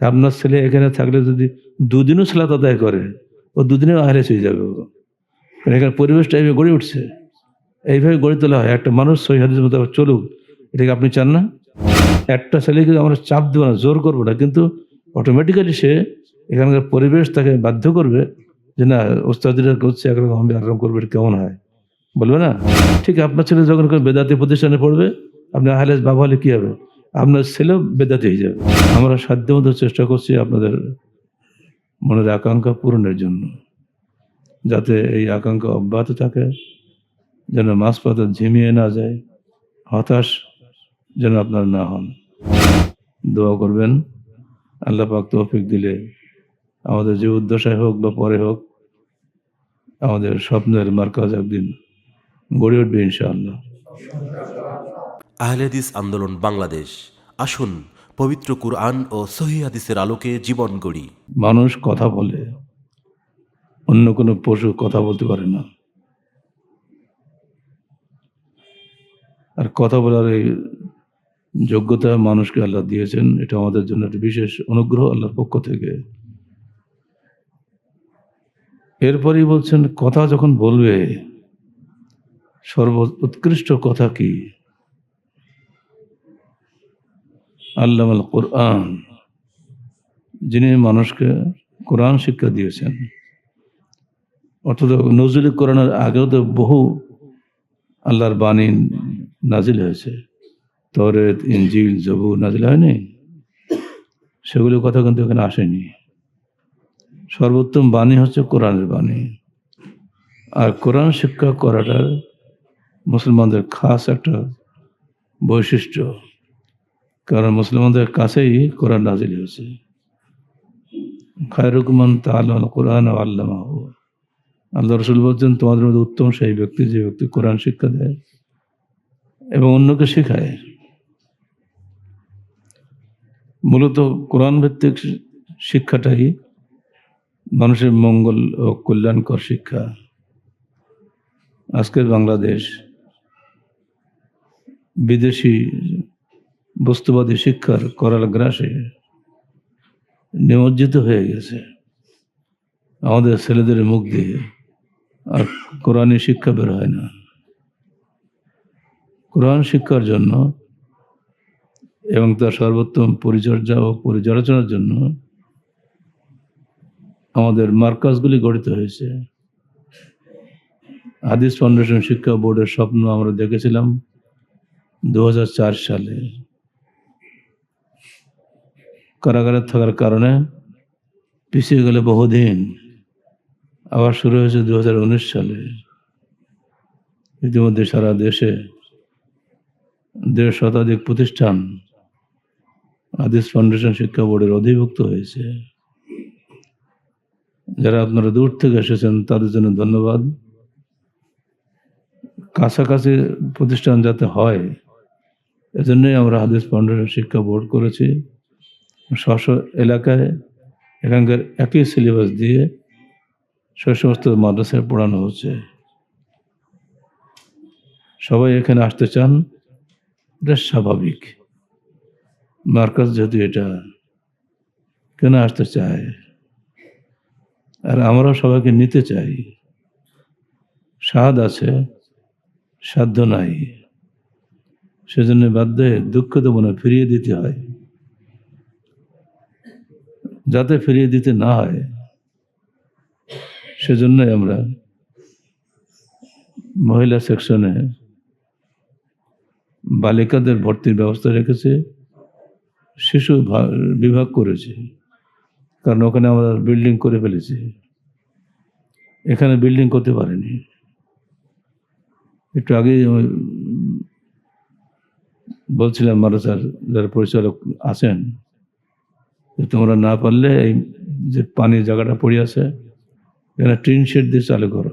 আপনার ছেলে এখানে থাকলে যদি দুদিনও সালাত আদায় করে, ও দুদিনে আহলে হয়ে যাবে ও এখানে পরিবেশটা এইভাবে গড়ে উঠছে। এইভাবে গড়ে তোলা হয়। একটা মানুষ সহি হাদিস মতো চলুক, এটাকে আপনি চান না? একটা ছেলেকে আমরা চাপ দেবো না, জোর করব না, কিন্তু অটোমেটিক্যালি সে এখানকার পরিবেশ তাকে বাধ্য করবে যে না, ওস্তাদিরা করছে, একরকম আমি একরকম করবে, এটা কেমন হয়? বলবে না? ঠিক, আপনার ছেলে যখন বেদাতি প্রতিষ্ঠানে পড়বে, আপনি আহলে বাবা হলে কী হবে? আপনার ছেলেও বেদাতি হয়ে যাবে। আমরা সাধ্যমতো চেষ্টা করছি আপনাদের মনের আকাঙ্ক্ষা পূরণের জন্য। যাতে এই আকাঙ্ক্ষা অব্যাহত থাকে, যেন মাঝপথে ঝিমিয়ে না যায়, হতাশ যেন আপনার না হন। দোয়া করবেন, আল্লাহ পাক তৌফিক দিলে আমাদের যে উদ্দেশ্যে হোক বা পরে হোক, আমাদের স্বপ্নের মার্কাজ একদিন গড়ে উঠবে ইনশাআল্লাহ। আহলেদিস আন্দোলন বাংলাদেশ। আসুন, পবিত্র কুরআন ও হাদিসের আলোকে জীবন গড়ি। মানুষ কথা বলে, অন্য কোনো পশু কথা বলতে পারে না। আর কথা বলার এই যোগ্যতা মানুষকে আল্লাহ দিয়েছেন, এটা আমাদের জন্য একটা বিশেষ অনুগ্রহ আল্লাহর পক্ষ থেকে। এরপরেই বলছেন, কথা যখন বলবে সর্ব উৎকৃষ্ট কথা কি? আল্লাহ আল কোরআন, যিনি মানুষকে কোরআন শিক্ষা দিয়েছেন। অর্থাৎ নজরুল কোরআনের আগেও তো বহু আল্লাহর বাণী নাজিল হয়েছে। তরেত ইঞ্জিল জবু নাজিল হয়নি? সেগুলোর কথা কিন্তু এখানে আসেনি। সর্বোত্তম বাণী হচ্ছে কোরআনের বাণী। আর কোরআন শিক্ষা করাটা মুসলমানদের খাস একটা বৈশিষ্ট্য। কারণ মুসলমানদের কাছেই কোরআন নাজিল হয়েছে। খায়রুকমান তাল কোরআন আল্লাহ আল্লাহ রসুল বলছেন, তোমাদের মধ্যে উত্তম সেই ব্যক্তি যে ব্যক্তি কোরআন শিক্ষা দেয় এবং অন্যকে শেখায়। মূলত কোরআন ভিত্তিক শিক্ষাটাই মানুষের মঙ্গল ও কল্যাণকর শিক্ষা। আজকের বাংলাদেশ বিদেশি বস্তুবাদী শিক্ষার করাল গ্রাসে নিমজ্জিত হয়ে গেছে। আমাদের ছেলেদের মুখ দিয়ে আর কোরআনী শিক্ষা বের হয় না। কোরআন শিক্ষার জন্য এবং তার সর্বোত্তম পরিচর্যা ও পরিচালনার জন্য আমাদের মার্কাজগুলি গঠিত হয়েছে। হাদিস ফাউন্ডেশন শিক্ষা বোর্ডের স্বপ্ন আমরা দেখেছিলাম দু হাজার চার সালে। কারাগারে থাকার কারণে পিছিয়ে গেলে বহুদিন। আবার শুরু হয়েছে দু হাজার উনিশ সালে। ইতিমধ্যে সারা দেশে দেড় শতাধিক প্রতিষ্ঠান আদিস ফাউন্ডেশন শিক্ষা বোর্ডের অধিভুক্ত হয়েছে। যারা আপনারা দূর থেকে এসেছেন, তাদের জন্য ধন্যবাদ। কাছাকাছি প্রতিষ্ঠান যাতে হয়, এজন্যই আমরা হাদিস ফাউন্ডেশন শিক্ষা বোর্ড করেছি। স্ব এলাকায় এখানকার একই সিলেবাস দিয়ে সে সমস্ত মাদ্রাসায় পড়ানো হচ্ছে। সবাই এখানে আসতে চান, এটা স্বাভাবিক। মার্কাজ যেহেতু এটা কেন আসতে চায়? আর আমরা সবাইকে নিতে চাই। স্বাদ আছে, সাধ্য নাই। সেজন্য বাধ্য দুঃখ তো মনে ফিরিয়ে দিতে হয়। যাতে ফিরিয়ে দিতে না হয়, সেজন্যই আমরা মহিলা সেকশনে বালিকাদের ভর্তির ব্যবস্থা রেখেছে, শিশু বিভাগ করেছে, কারণ ওখানে আমরা বিল্ডিং করে ফেলেছি। এখানে বিল্ডিং করতে পারেনি। একটু আগেই বলছিলাম মাদ্রাসার যারা পরিচালক আছেন তোমরা না পারলে এই যে পানির জায়গাটা পড়ে আছে, এখানে টিন শেড দিয়ে চালু করো।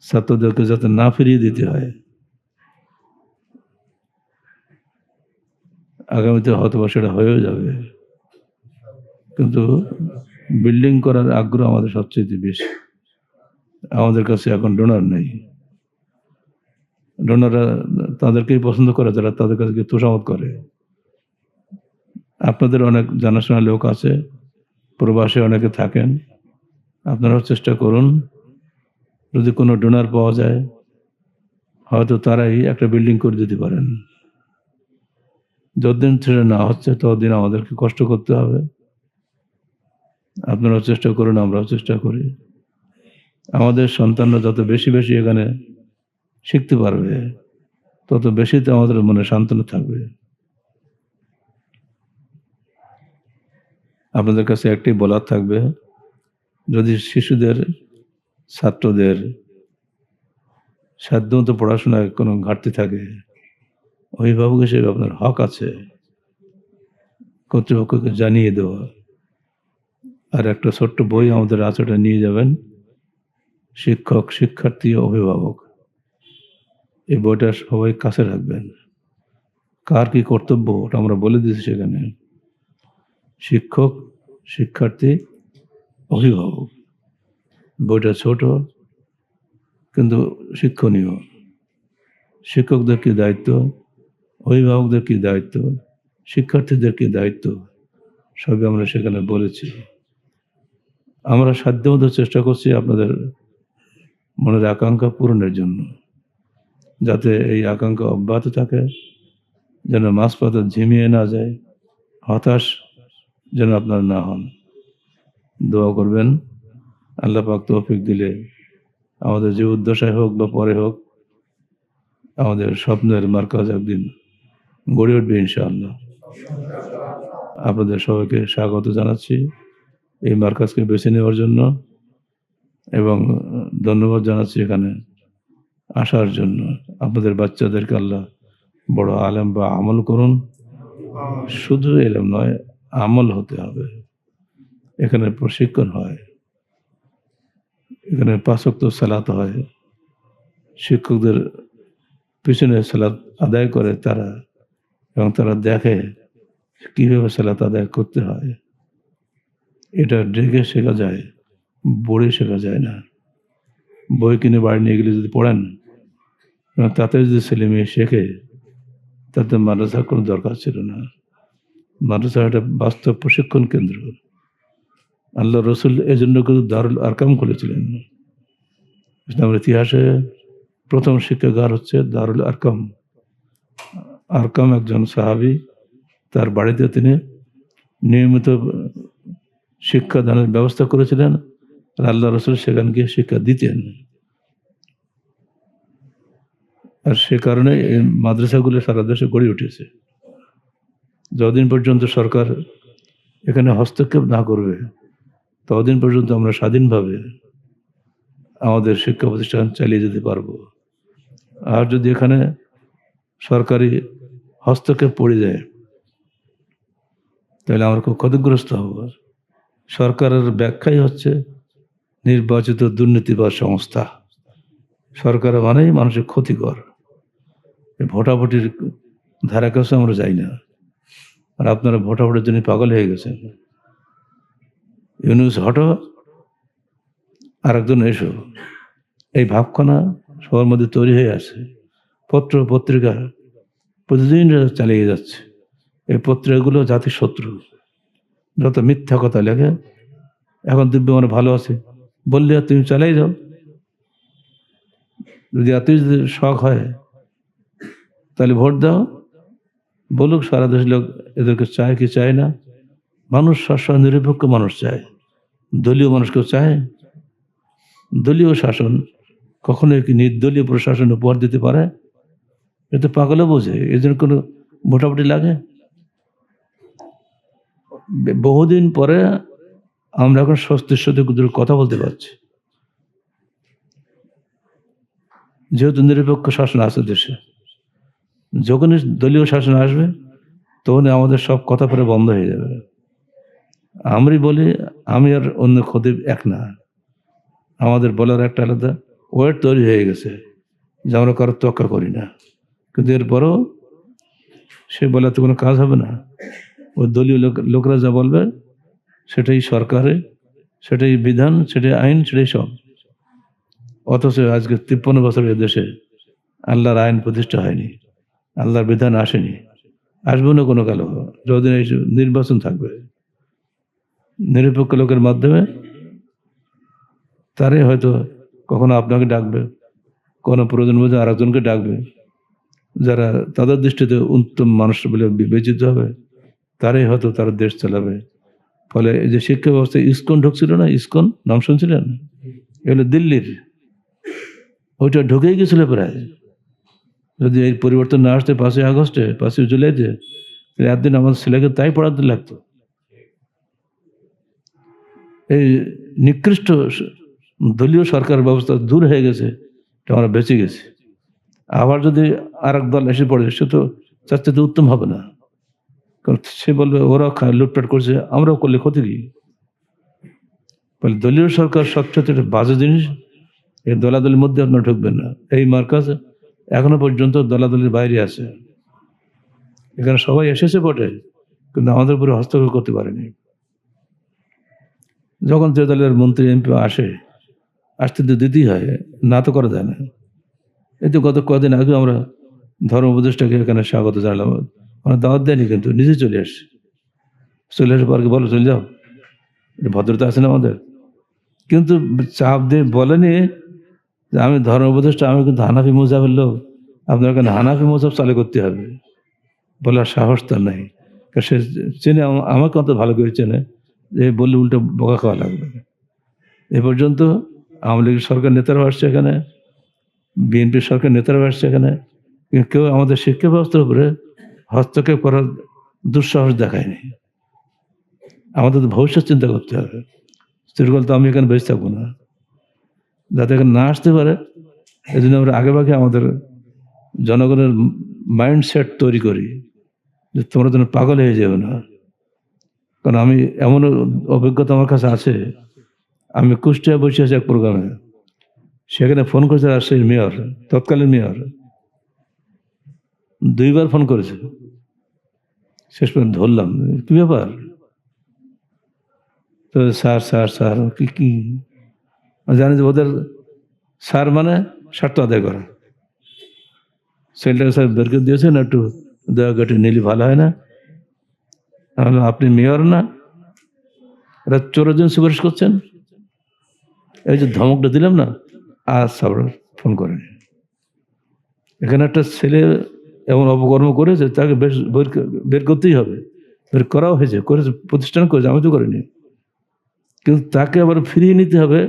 ছাত্রদেরকে যাতে না ফিরিয়ে দিতে হয়। আগামীতে হয়তো সেটা হয়েও যাবে। কিন্তু বিল্ডিং করার আগ্রহ আমাদের সবচেয়ে বেশি। আমাদের কাছে এখন ডোনার নেই। ডোনাররা তাদেরকেই পছন্দ করে, যারা তাদের কাছে তোষামত করে। আপনাদের অনেক জানাশোনা লোক আছে, প্রবাসে অনেকে থাকেন। আপনারাও চেষ্টা করুন, যদি কোনো ডোনার পাওয়া যায়, হয়তো তারাই একটা বিল্ডিং করে দিতে পারেন। যতদিন ছেড়ে না হচ্ছে, ততদিন আমাদেরকে কষ্ট করতে হবে। আপনারাও চেষ্টা করুন, আমরাও চেষ্টা করি। আমাদের সন্তানরা যত বেশি বেশি এখানে শিখতে পারবে, তত বেশিতে আমাদের মনে সান্ত্বনা থাকবে। আপনাদের কাছে একটি বলার থাকবে, যদি শিশুদের, ছাত্রদের সাধ্যমতো পড়াশোনায় কোনো ঘাটতি থাকে অভিভাবক হিসেবে আপনার হক আছে, কর্তৃপক্ষকে জানিয়ে দেওয়া। আর একটা ছোট্ট বই আমাদের আছে ওটা নিয়ে যাবেন, শিক্ষক, শিক্ষার্থী অভিভাবক। এই বইটা সবাই কাছে রাখবেন। কার কি কর্তব্য, ওটা আমরা বলে দিয়েছি সেখানে। শিক্ষক, শিক্ষার্থী, অভিভাবক। বইটা ছোট, কিন্তু শিক্ষণীয়। শিক্ষকদের কি দায়িত্ব? অভিভাবকদের কি দায়িত্ব? শিক্ষার্থীদের কি দায়িত্ব? সবই আমরা সেখানে বলেছি। আমরা সাধ্যমতো চেষ্টা করছি আপনাদের মনের আকাঙ্ক্ষা পূরণের জন্য, যাতে এই আকাঙ্ক্ষা অব্যাহত থাকে, যেন মাঝপথে ঝিমিয়ে না যায়, হতাশ যেন আপনার না হন। দোয়া করবেন। আল্লাহ পাক তৌফিক দিলে আমাদের যে উদ্দেশ্যায় হোক বা পরে হোক আমাদের স্বপ্নের মার্কাজ একদিন গড়ে উঠবে ইনশাআল্লাহ। আপনাদের সবাইকে স্বাগত জানাচ্ছি এই মার্কাজকে বেছে নেওয়ার জন্য এবং ধন্যবাদ জানাচ্ছি এখানে আসার জন্য। আপনাদের বাচ্চাদেরকে আল্লাহ বড় আলেম বা আমল করুন। শুধু এলেম নয় আমল হতে হবে। এখানে প্রশিক্ষণ হয়। এখানে পাঁচক্ত সালাত হয়। শিক্ষকদের পিছনে সালাত আদায় করে তারা এবং তারা দেখে কীভাবে সালাত আদায় করতে হয়। এটা ডেকে শেখা যায়, বড়ে শেখা যায় না। বই কিনে বাড়ি নিয়ে গেলে যদি পড়েন এবং তাতে যদি ছেলে মেয়ে শেখে, তাতে মাদ্রাসার কোনো দরকার ছিল না। মাদ্রাসা একটা বাস্তব প্রশিক্ষণ কেন্দ্র। আল্লাহ রসুল এজন্য কিন্তু দারুল আরকাম খুলেছিলেন ইসলামের ইতিহাসে প্রথম শিক্ষাগার হচ্ছে দারুল আরকাম। আরকাম একজন সাহাবি, তার বাড়িতে তিনি নিয়মিত শিক্ষাদানের ব্যবস্থা করেছিলেন আর আল্লাহ রসুল সেখানে গিয়ে শিক্ষা দিতেন। আর সে কারণে এই মাদ্রাসাগুলো সারা দেশে গড়ে উঠেছে। যতদিন পর্যন্ত সরকার এখানে হস্তক্ষেপ না করবে, ততদিন পর্যন্ত আমরা স্বাধীনভাবে আমাদের শিক্ষা প্রতিষ্ঠান চালিয়ে যেতে পারব। আর যদি এখানে সরকারি হস্তক্ষেপ পড়ে যায়, তাহলে আমরা খুব ক্ষতিগ্রস্ত হব। সরকারের ব্যাখ্যাই হচ্ছে নির্বাচিত দুর্নীতিবাদ সংস্থা। সরকার মানেই মানুষের ক্ষতিকর। ভোটাভুটির ধারা কাছে আমরা যাই না। আর আপনারা ভোটাভুটির জন্য পাগল হয়ে গেছেন। ইউনিউস হটো। আর একজন এসো। এই ভাবখানা সবার মধ্যে তৈরি হয়ে আছে। পত্র পত্রিকা প্রতিদিন চালিয়ে যাচ্ছে। এই পত্রিকাগুলো জাতির শত্রু। যত মিথ্যা কথা লেখে, এখন দিব্য মানে ভালো আছে। বললে আর তুমি চালাই যাও। যদি এতই শখ হয়, তাহলে ভোট দাও। বলুক, সারা দেশের লোক এদেরকে চায় কি চায় না? মানুষ সবসময় নিরপেক্ষ মানুষ চায়। দলীয় মানুষকেও চায়। দলীয় শাসন কখনো কি নির্দলীয় প্রশাসন উপহার দিতে পারে? এতে পাগলে বোঝে। জন্য কোনো মোটামুটি লাগে? বহুদিন পরে আমরা এখন স্বস্তির সাথে কথা বলতে পারছি। যেহেতু নিরপেক্ষ শাসন আছে দেশে যখনই দলীয় শাসন আসবে, তখনই আমাদের সব কথা পরে বন্ধ হয়ে যাবে। আমি বলি, আমি আর অন্য খদিব এক না। আমাদের বলার একটা আলাদা, ওয়েট তৈরি হয়ে গেছে যে আমরা কারও তক্কা করি না। কিন্তু এরপরও সে বলাতে কোনো কাজ হবে না। ওই দলীয় লোক, লোকরা যা বলবে, সেটাই সরকারে সেটাই বিধান, সেটাই আইন, সেটাই সব। অথচ আজকে তিপ্পান্ন বছরের দেশে আল্লাহর আইন প্রতিষ্ঠা হয়নি। আল্লাহর বিধান আসেনি। আসব না কোনো কালো যতদিন এই নির্বাচন থাকবে। নিরপেক্ষ লোকের মাধ্যমে তারাই হয়তো কখনো আপনাকে ডাকবে কোনো প্রয়োজন বোঝে আর একজনকে ডাকবে। যারা তাদের দৃষ্টিতে উত্তম মানুষ বলে বিবেচিত হবে, তারাই হয়তো তারা দেশ চালাবে। ফলে এই যে শিক্ষা ব্যবস্থায় ইস্কন ঢুকছিল না? ইস্কন নাম শুনছিলেন? এগুলো দিল্লির। ওইটা ঢুকেই গেছিল প্রায়। যদি এই পরিবর্তন না আসতে পাঁচই আগস্টে, পাঁচই জুলাইতে তাহলে একদিন আমাদের ছেলেকে তাই পড়াতে লাগতো। এই নিকৃষ্ট দলীয় সরকার ব্যবস্থা দূর হয়ে গেছে আমরা বেঁচে গেছি। আবার যদি আর দল এসে পড়ে, সে তো তার চেয়ে উত্তম হবে না। কারণ সে বলবে, ওরা লুটপাট করছে, আমরাও করলে ক্ষতি কি? বলে দলীয় সরকার সবচেয়ে একটা বাজে জিনিস, এই দলাদলির মধ্যে আপনার ঢুকবেন না। এই মার্কাজ এখনও পর্যন্ত দলাদলির বাইরে আছে। এখানে সবাই এসেছে বটে, কিন্তু আমাদের উপরে হস্তক্ষেপ করতে পারেনি। যখন যে দলের মন্ত্রী এমপি আসে, আসতে তো দিতেই হয়, না তো করা যায় না। এই তো গত কদিন আগে আমরা ধর্ম উপদেষ্টাকে এখানে স্বাগত জানালাম। আমরা দাওয়াত দেয়নি কিন্তু, নিজে চলে আসছি। চলে আসে পরকে বলো, চলে যাও। ভদ্রতা আছে না আমাদের? কিন্তু চাপ দিয়ে বলেনি আমি ধর্ম উপদেষ্টা আমি কিন্তু হানাফি মোজাবের লোক। আপনার হানাফি মোজাব চালু করতে হবে? বলার সাহস তার নাই। কারণ সে চেনে আমা- আমাকে অত ভালো করে চেনে যে বললে উল্টো বোকা খাওয়া লাগবে। এ পর্যন্ত আওয়ামী লীগের সরকার নেতারাও আসছে এখানে বিএনপির সরকার নেতারাও আসছে এখানে। কেউ আমাদের শিক্ষা ব্যবস্থার উপরে হস্তক্ষেপ করার দুঃসাহস দেখায়নি। আমাদের তো ভবিষ্যৎ চিন্তা করতে হবে। চিরকাল তো আমি এখানে বেঁচে থাকব না। যাতে এখানে না আসতে পারে এই জন্য আমরা আগে ভাগে আমাদের জনগণের মাইন্ডসেট তৈরি করি যে তোমরা যেন পাগল হয়ে যাবে না। কারণ আমি এমন অভিজ্ঞতা আমার কাছে আছে। আমি কুষ্টিয়া বসে আছি এক প্রোগ্রামে। সেখানে ফোন করেছে রাজশাহীর মেয়র তৎকালীন মেয়র দুইবার ফোন করেছে। শেষ পর্যন্ত ধরলাম। কি ব্যাপার? তো স্যার স্যার স্যার, কি কি? জানি যে ওদের স্যার মানে স্বার্থ আদায় করা। সেন্টার করে দিয়েছেন, একটু দয়া করে নিলে ভালো হয় না। আপনি মেয়র না? এটা চোরের জন্য সুপারিশ করছেন? এই যে ধমকটা দিলাম না, আজ সব ফোন করেনি এখানে একটা ছেলে এমন অপকর্ম করেছে, তাকে বেশ বের বের করতেই হবে। বের করাও হয়েছে, করেছে, প্রতিষ্ঠান করেছে, আমি তো করিনি। কিন্তু তাকে আবার ফিরিয়ে নিতে হবে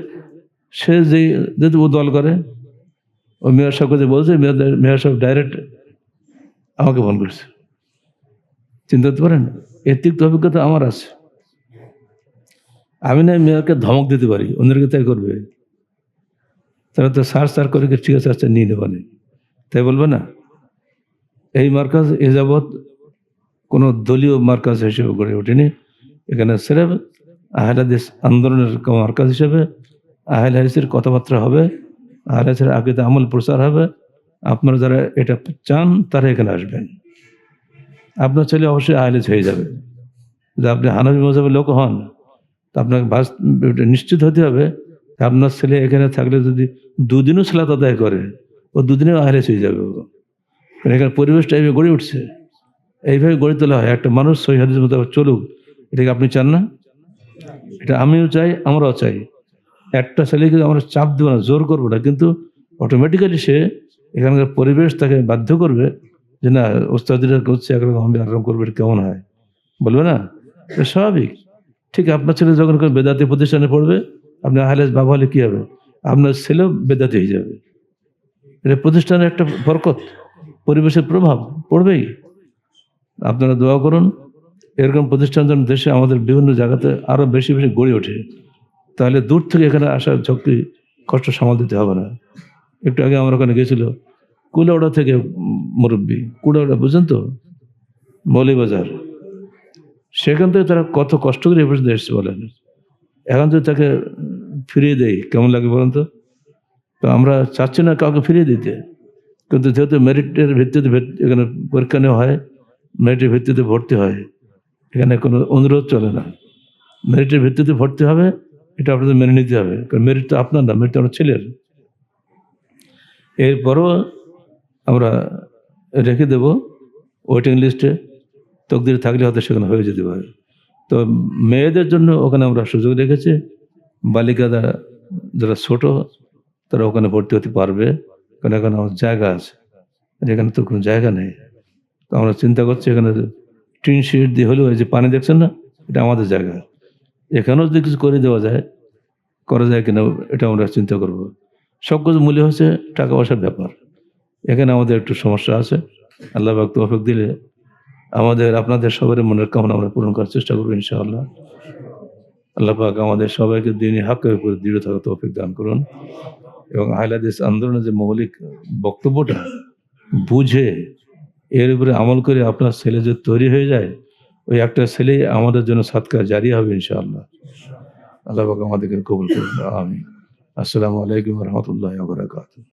সে যে যেহেতু ও দল করে, ও মেয়র সাহেবকে যে বলছে, মেয়র সাহেব ডাইরেক্ট আমাকে ফোন করেছে। চিন্তা করতে পারেন? এর তিক্ত অভিজ্ঞতা আমার আছে। আমি না মেয়রকে ধমক দিতে পারি অন্যকে তাই করবে। তারা তো সার সার করে ঠিক আছে আচ্ছা নিয়ে নেবানি তাই বলবে না? এই মার্কাজ এ যাবৎ কোনো দলীয় মার্কাজ হিসেবে গড়ে ওঠেনি। এখানে সেরেফ আহল হাদিস আন্দোলনের মার্কাজ হিসেবে আহল হাদিসের কথাবার্তা হবে, আহল হাদিসের আগে আমল, প্রচার হবে। আপনারা যারা এটা চান, তারা এখানে আসবেন। আপনার ছেলে অবশ্যই আহলেজ হয়ে যাবে। যদি আপনি হানাবি মজাবের লোক হন, তা আপনাকে বাস নিশ্চিত হতে হবে আপনার ছেলে এখানে থাকলে যদি দুদিনও সালাত আদায় করে, ও দুদিনেও আহলেজ হয়ে যাবে। ও এখানে পরিবেশটা এইভাবে গড়ে উঠছে। এইভাবে গড়ে তোলা হয়। একটা মানুষ সহি হাদিস মোতাবেক চলুক এটাকে আপনি চান না? এটা আমিও চাই, আমরাও চাই। একটা ছেলেকে আমরা চাপ দেবো না, জোর করব না, কিন্তু অটোমেটিক্যালি সে এখানকার পরিবেশ তাকে বাধ্য করবে যে না, ওস্তাদিরা করছে, একরকম আমি একরকম করবে, এটা কেমন হয়? বলবে না? স্বাভাবিক। ঠিক আপনার ছেলে যখন কোনো বেদাতি প্রতিষ্ঠানে পড়বে আপনি আহলেজ বাবা হলে কী হবে? আপনার ছেলেও বেদাতি হয়ে যাবে। এটা প্রতিষ্ঠানের একটা বরকত, পরিবেশের প্রভাব, পড়বেই। আপনারা দোয়া করুন, এরকম প্রতিষ্ঠান যেন দেশে আমাদের বিভিন্ন জায়গাতে আরও বেশি বেশি গড়ে ওঠে। তাহলে দূর থেকে এখানে আসার ঝক্কি, কষ্ট সামাল দিতে হবে না। একটু আগে আমার ওখানে গেছিল কুলাউড়া থেকে মুরব্বী, কুলাউড়া বুঝছেন তো? মৌলিবাজার। সেখান থেকে তারা কত কষ্ট করে পর্যন্ত এসছে বলেন। এখন যদি তাকে ফিরিয়ে দেয় কেমন লাগে বলেন তো? তো আমরা চাচ্ছি না কাউকে ফিরিয়ে দিতে। কিন্তু যেহেতু মেরিটের ভিত্তিতে ভেত- এখানে পরীক্ষা নেওয়া হয়, মেরিটের ভিত্তিতে ভর্তি হয়, এখানে কোনো অনুরোধ চলে না। মেরিটের ভিত্তিতে ভর্তি হবে এটা আপনাদের মেনে নিতে হবে, কারণ মেরিট তো আপনার না মেরিট আমার ছেলের। এরপরও আমরা রেখে দেব ওয়েটিং লিস্টে তকদির থাকলে হয়তো সেখানে হয়ে যেতে পারে। তো মেয়েদের জন্য ওখানে আমরা সুযোগ রেখেছি বালিকারা যারা ছোট, তারা ওখানে ভর্তি হতে পারবে, কারণ এখানে আমার জায়গা আছে এখানে তো কোনো জায়গা নেই। তো আমরা চিন্তা করছি এখানে টিন শিট দিয়ে হলেও এই যে পানি দেখছেন না, এটা আমাদের জায়গা। এখানেও যদি কিছু করে দেওয়া যায়, করা যায় কিনা এটা আমরা চিন্তা করব। সব কিছু মূল্য হচ্ছে টাকা পয়সার ব্যাপার। এখানে আমাদের একটু সমস্যা আছে। আল্লাহ বাক তৌফিক দিলে আমাদের, আপনাদের সবার মনের কামনা আমরা পূরণ করার চেষ্টা করব ইনশাআল্লাহ। আল্লাহ পাক আমাদের সবাইকে দিনই হাক্কের উপরে দৃঢ় থাকা তৌফিক দান করুন। এবং আহলাদিস আন্দোলনের যে মৌলিক বক্তব্যটা, বুঝে এর উপরে আমল করে আপনার ছেলে যে তৈরি হয়ে যায় ওই একটা ছেলে আমাদের জন্য সাতকা জারি হবে, ইনশাআল্লাহ। আল্লাহ আমাদেরকে কবুল করুন আমি আসসালামু আলাইকুম রহমতুল্লাহ বরাকাতুহ।